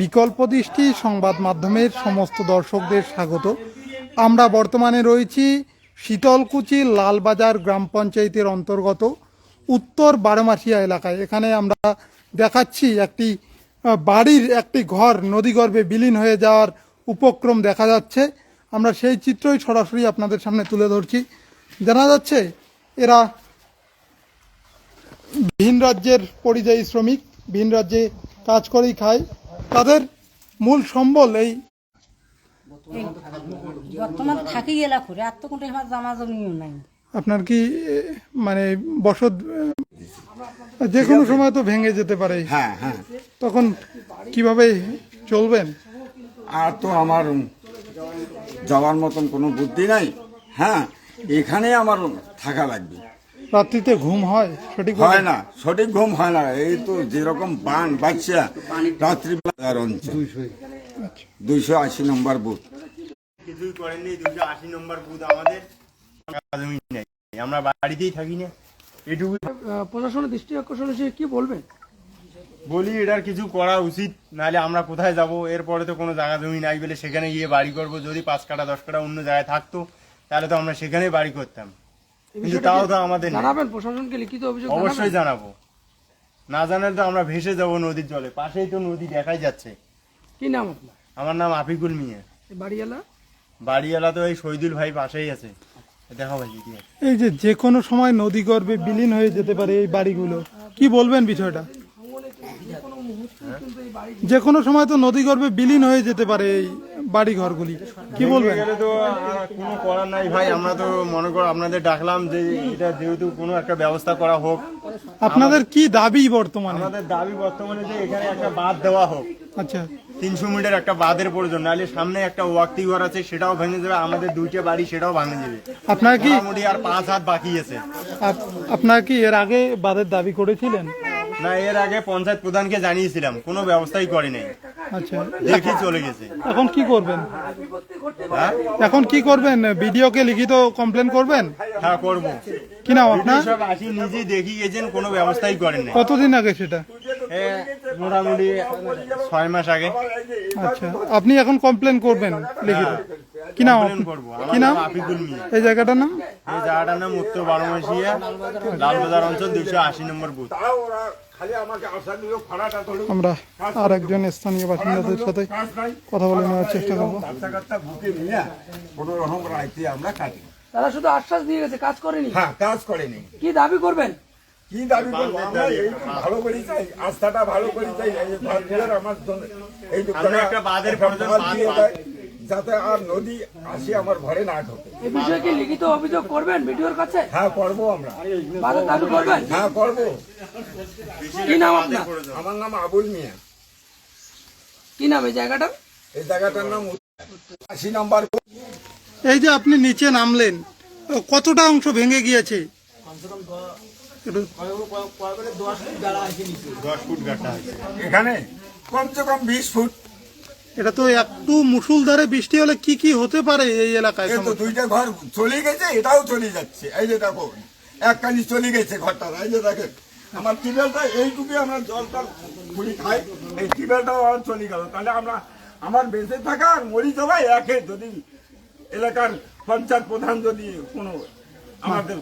বিকল্প দৃষ্টি সংবাদ মাধ্যমের সমস্ত দর্শকদের স্বাগত। আমরা বর্তমানে রয়েছি শীতলকুচি লালবাজার গ্রাম পঞ্চায়েতের অন্তর্গত উত্তর বারোমাসিয়া এলাকায়। এখানে আমরা দেখাচ্ছি একটি বাড়ির একটি ঘর নদীগর্ভে বিলীন হয়ে যাওয়ার উপক্রম দেখা যাচ্ছে। আমরা সেই চিত্রই সরাসরি আপনাদের সামনে তুলে ধরছি। জানা যাচ্ছে এরা ভিন রাজ্যের পরিযায়ী শ্রমিক ভিন রাজ্যে কাজ করেই খায়। তাদের মূল সম্বল এই। বর্তমান থাকি গেলা করে আর তো কোনো জামা জমিও নাই। আপনার কি মানে বসত যে কোনো সময় তো ভেঙে যেতে পারে। হ্যাঁ হ্যাঁ। তখন কীভাবে চলবেন? আর তো আমার যাওয়ার মতন কোনো বুদ্ধি নাই। হ্যাঁ এখানে আমার থাকা লাগবে। রাত্রিতে ঘুম হয়? সঠিক হয় না সঠিক ঘুম হয় না। এই তো যেরকম বান বাচ্চা রাত্রিবেলা অঞ্চল। দুইশো আশি নম্বর বুথ। কিছুই করেননি দুশো আশি নম্বর বুথ আমাদের। জমি নেই। আমরা বাড়িতেই থাকি না। এটুকু প্রশাসনের দৃষ্টি আকর্ষণ হিসেবে কি বলবেন? বলি এটার কিছু করা উচিত। নাহলে আমরা কোথায় যাব? এরপরে তো কোনো জায়গা জমি নাই বলে সেখানে গিয়ে বাড়ি করব। যদি পাঁচ কাটা দশ কাটা অন্য জায়গায় থাকতো তাহলে তো আমরা সেখানেই বাড়ি করতাম। কিন্তু তাও তো আমাদের জানাবেন? প্রশাসনকে লিখিত অভিযোগ অবশ্যই জানাব। না জানালে তো আমরা ভেসে যাব নদীর জলে। পাশেই তো নদী দেখাই যাচ্ছে। কি নাম আপনার? আমার নাম আফিকুল মিয়া। বাড়িওয়ালা? বাড়িওয়ালা তো এই শহীদুল ভাই পাশেই আছে। দেখা ভাই কি এই যে যে কোনো সময় নদীগর্ভে বিলীন হয়ে যেতে পারে এই বাড়িগুলো কি বলবেন বিষয়টা? যে কোনো সময় তো নদী নদীগর্ভে বিলীন হয়ে যেতে পারে এই বাড়ি ঘরগুলি কি বলবেন? গেলে তো কোনো করার নাই ভাই আমরা তো মনে করো আপনাদের ডাকলাম যে এটা যেহেতু কোনো একটা ব্যবস্থা করা হোক। আপনাদের কি দাবি বর্তমানে? আমাদের দাবি বর্তমানে যে এখানে একটা বাঁধ দেওয়া হোক। আচ্ছা। তিনশো মিটার একটা বাঁধের প্রয়োজন নাহলে সামনে একটা ওয়াক্তি ঘর আছে সেটাও ভেঙে যাবে আমাদের দুইটা বাড়ি সেটাও ভাঙে যাবে। আপনার কি মোটামুটি আর পাঁচ হাত বাকি আছে। আপ- আপনার কি এর আগে বাদের দাবি করেছিলেন? না এর আগে পঞ্চায়েত প্রধানকে জানিয়েছিলাম কোনো ব্যবস্থাই করে নাই আচ্ছা। দেখি চলে গেছে। এখন কি করবেন? হ্যাঁ? এখন কি করবেন? ভিডিওকে লিখিত কমপ্লেন করবেন? হ্যাঁ করব। কি নাম আপনার? সব আসি নিজে দেখি গেছেন কোনো ব্যবস্থাই করেন নাই। কতদিন আগে সেটা? এ, মোটামুটি ছয় মাস আগে। আচ্ছা। আপনি এখন কমপ্লেন করবেন লিখিত। কি নাম কমপ্লেন করব। কি আমার নাম? নাম আফিকুল মিয়া। এই জায়গাটার নাম? এই জায়গাটার নাম উত্তর বারোমাসিয়া লালবাজার অঞ্চল দুইশো আশি নম্বর বুথ। আমরা আর একজন স্থানীয় বাসিন্দাদের সাথে কথা বলে নেওয়ার চেষ্টা করব। আমরা কাটি। তারা শুধু আশ্বাস দিয়ে গেছে কাজ করেনি? হ্যাঁ কাজ করেনি। কি দাবি করবেন? কি দাবি করব? আমরা এই ভালো করি চাই আস্থাটা ভালো করি চাই এই আমার জন্য। এই একটা বাঁধের প্রয়োজন, বাঁধ বাঁধ, বাঁধ। যাতে আর নদী আসি আমার ঘরে না ঢোকে এই বিষয়ে কি লিখিত অভিযোগ করবেন ভিডিওর কাছে হ্যাঁ করব আমরা দাবি করবেন হ্যাঁ করব কি নাম আপনার আমার নাম আবুল মিয়া কি নাম এই জায়গাটার এই জায়গাটার নাম আশি নম্বর এই যে আপনি নিচে নামলেন কতটা অংশ ভেঙে গিয়েছে একটু- দশ ফুট গাটা আছে এখানে কমসে কম বিশ ফুট এটা তো একটু মুসুলধারে বৃষ্টি হলে কি কি হতে পারে এই এলাকায়? দুইটা ঘর চলে গেছে এটাও চলে যাচ্ছে। এই যে দেখো এক কানি চলে গেছে ঘরটা এই যে দেখেন আমার টিউবওয়েলটা এইটুকু আমরা জলটা খুলি খাই এই টিউবওয়েলটাও আমার চলে গেল। তাহলে আমরা আমার বেঁচে থাকা আর মরি যাওয়া একে যদি এলাকার পঞ্চায়েত প্রধান যদি কোনো আমাদের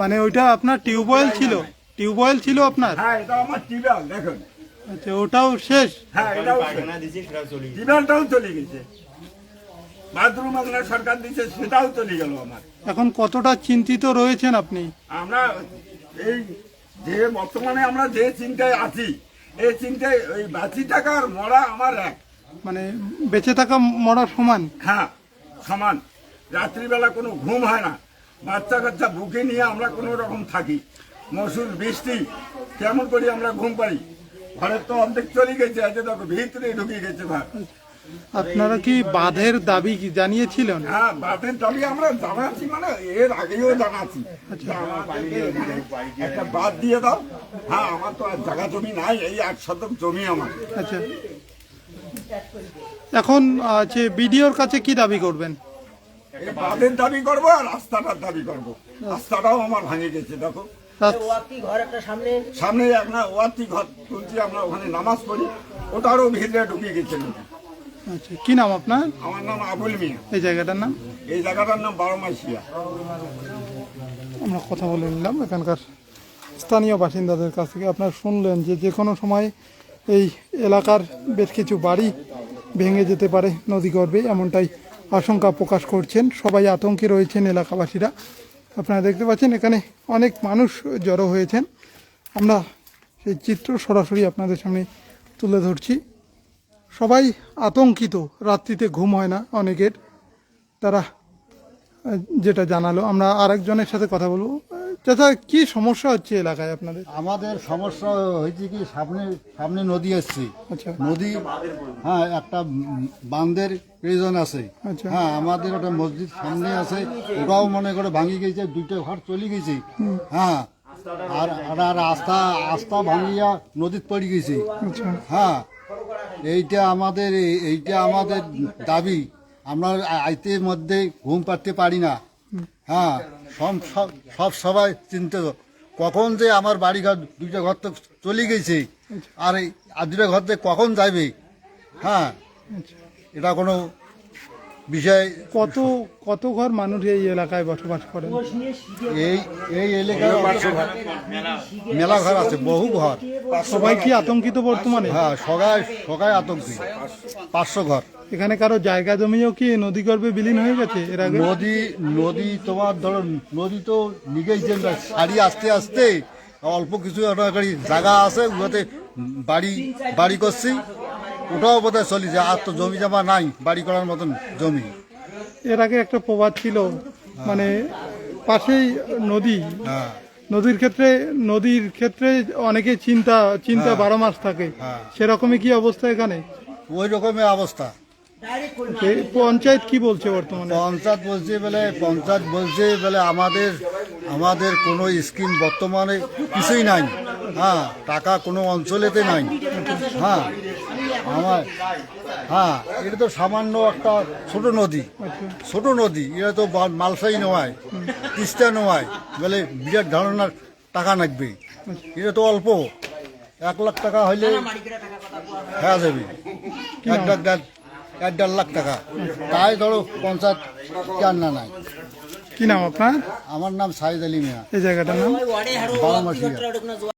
মানে ওইটা আপনার টিউবওয়েল ছিল? টিউবওয়েল ছিল আপনার? হ্যাঁ এটা আমার টিউবওয়েল দেখুন। আচ্ছা ওটাও শেষ? হ্যাঁ এটাও দিয়েছি চলে গেছে। বাথরুম আপনার সরকার দিচ্ছে সেটাও চলে গেল আমার। এখন কতটা চিন্তিত রয়েছেন আপনি? আমরা এই যে বর্তমানে আমরা যে চিন্তায় আছি এই চিন্তায় ওই বাঁচি থাকা আর মরা আমার এক। মানে বেঁচে থাকা মরা সমান? হ্যাঁ সমান। রাত্রিবেলা কোনো ঘুম হয় না। বাচ্চা কাচ্চা বুকে নিয়ে আমরা কোনো রকম থাকি। মসুর বৃষ্টি কেমন করি আমরা ঘুম পাই? ঘরের তো অর্ধেক চলে গেছে আজ দেখো ভিতরে ঢুকে গেছে ঘর আপনারা কি বাঁধের দাবি কি জানিয়েছিলেন? হ্যাঁ বাতের দাবি আমরা জানাচ্ছি মানে এর আগেও জানাচ্ছি। আমাদেরকে একটা বাদ দিয়ে দাও। হ্যাঁ আমার তো আর জায়গা জমি নাই এই এক শতক জমি আমার। আচ্ছা। এখন আছে বিডিওর কাছে কি দাবি করবেন? বাঁধের দাবি করব আর রাস্তাটার দাবি করব। রাস্তাটাও আমার ভাঙে গেছে দেখো। সামনে। আমরা ওয়াতি ঘর তুলছি আমরা ওখানে নামাজ পড়ি। ওটারও ভিতরে ঢুকে গেছে লোকে। আচ্ছা কি নাম আপনার? আমার নাম আবুল মিয়া। এই জায়গাটার নাম? এই জায়গাটার নাম বারোমাসিয়া। আমরা কথা বলে নিলাম এখানকার স্থানীয় বাসিন্দাদের কাছ থেকে। আপনারা শুনলেন যে যে কোনো সময় এই এলাকার বেশ কিছু বাড়ি ভেঙে যেতে পারে নদীগর্ভে এমনটাই আশঙ্কা প্রকাশ করছেন। সবাই আতঙ্কে রয়েছেন এলাকাবাসীরা। আপনারা দেখতে পাচ্ছেন, এখানে অনেক মানুষ জড়ো হয়েছেন। আমরা সেই চিত্র সরাসরি আপনাদের সামনে তুলে ধরছি। সবাই আতঙ্কিত, রাত্রিতে ঘুম হয় না অনেকের। তারা যেটা জানালো, আমরা আরেকজনের সাথে কথা বলব। চাচা কি সমস্যা হচ্ছে এলাকায় আপনাদের? আমাদের সমস্যা হয়েছে কি সামনে সামনে নদী আসছে। আচ্ছা। নদী হ্যাঁ একটা বাঁধের প্রয়োজন আছে। আচ্ছা। হ্যাঁ আমাদের ওটা মসজিদ সামনে আছে ওটাও মনে করে ভাঙি গেছে দুইটা ঘর চলে গেছে। হ্যাঁ আর আর আর আস্থা আস্থা ভাঙিয়া নদীত পড়ে গেছে। আচ্ছা। হ্যাঁ এইটা আমাদের এই- এইটা আমাদের দাবি। আমরা আ- আইতের মধ্যে ঘুম পাড়তে পারি না। হ্যাঁ সব সব- সব সবাই চিন্তিত কখন যে আমার বাড়ি ঘর দুইটা ঘর তো চলে গেছে। আর এই আর দুটা ঘর থেকে কখন যাবে হ্যাঁ এটা কোনো বিষয় কত কত ঘর মানুষ এই এলাকায় বসবাস করেন? এই এই এলাকায় মেলা ঘর আছে বহু ঘর। সবাই কি আতঙ্কিত বর্তমানে? হ্যাঁ সবাই সবাই আতঙ্কি পাঁচশো ঘর। এখানে কারও জায়গা জমিও কি নদীগর্ভে বিলীন হয়ে গেছে এর আগে? নদী নদী তোমার ধরো নদী তো নিগেই যে সারি আস্তে আস্তে অল্প কিছু জায়গা আছে ওতে বাড়ি বাড়ি করছি। ওটাও বোধহয় চলি যায় আর তো জমি জমা নাই বাড়ি করার মতন জমি। এর আগে একটা প্রবাদ ছিল মানে পাশেই নদী। হ্যাঁ। নদীর ক্ষেত্রে নদীর ক্ষেত্রে অনেকে চিন্তা চিন্তা বারো মাস থাকে। হ্যাঁ। সেরকমই কি অবস্থা এখানে? ওই রকমের অবস্থা। এই পঞ্চায়েত কি বলছে বর্তমানে? পঞ্চায়েত বলছে বলে, পঞ্চায়েত বলছে বলে আমাদের আমাদের কোনো স্কিম বর্তমানে কিছুই নাই। হ্যাঁ টাকা কোনো অঞ্চলেতে নাই। হ্যাঁ আমার হ্যাঁ এটা তো সামান্য একটা ছোট নদী। ছোট নদী, এটা তো মালসাই নয়, তিস্তা নয়, বলে বিরাট ধরনের টাকা লাগবে। এটা তো অল্প। এক লাখ টাকা হইলে হ্যাঁ যাবে। এক লাখ এক দেড় লাখ টাকা। তাই ধরো পঞ্চায়েত জান্না নাই। কি নাম আপনার? আমার নাম সাইদ আলী মিয়া। এই জায়গাটার নাম? বারোমাসিয়া